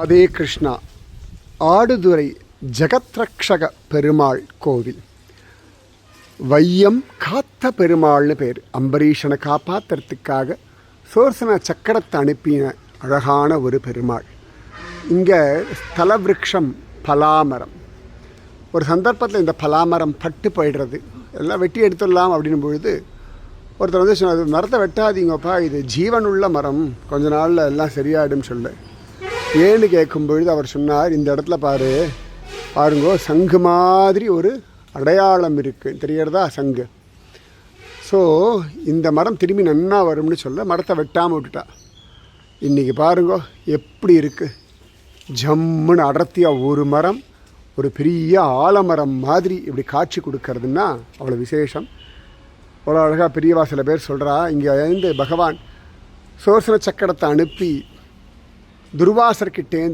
அதே கிருஷ்ணா. ஆடுதுறை ஜெகத்ரக்ஷக பெருமாள் கோவில். வையம் காத்த பெருமாள்னு பேர். அம்பரீஷனை காப்பாத்துறதுக்காக சோர்சன சக்கரத்தை அனுப்பின அழகான ஒரு பெருமாள். இங்கே ஸ்தலவிருக்ஷம் பலாமரம். ஒரு சந்தர்ப்பத்தில் இந்த பலாமரம் பட்டு போயிடுறது. எல்லாம் வெட்டி எடுத்துடலாம் அப்படின்னும் பொழுது ஒருத்தர் வந்து சொன்னார் மரத்தை வெட்டாதீங்கப்பா இது ஜீவனுள்ள மரம். கொஞ்ச நாளில் எல்லாம் சரியாயிடும் சொல்லு. ஏன்னு கேட்கும் பொழுது அவர் சொன்னார் இந்த இடத்துல பாரு பாருங்கோ சங்கு மாதிரி ஒரு அடையாளம் இருக்குது தெரியறதா சங்கு? ஸோ இந்த மரம் திரும்பி நன்னா வரும்னு சொல்ல மரத்தை வெட்டாமல் விட்டுட்டா. இன்றைக்கி பாருங்கோ எப்படி இருக்குது ஜம்முன்னு அடர்த்தியாக ஒரு மரம் ஒரு பெரிய ஆலமரம் மாதிரி இப்படி காட்சி கொடுக்கறதுன்னா அவ்வளோ விசேஷம். அவ்வளோ அழகாக பெரியவா சில பேர் சொல்கிறா இங்கே இருந்து பகவான் சோசன சக்கரத்தை அனுப்பி दुर्वासर की टेन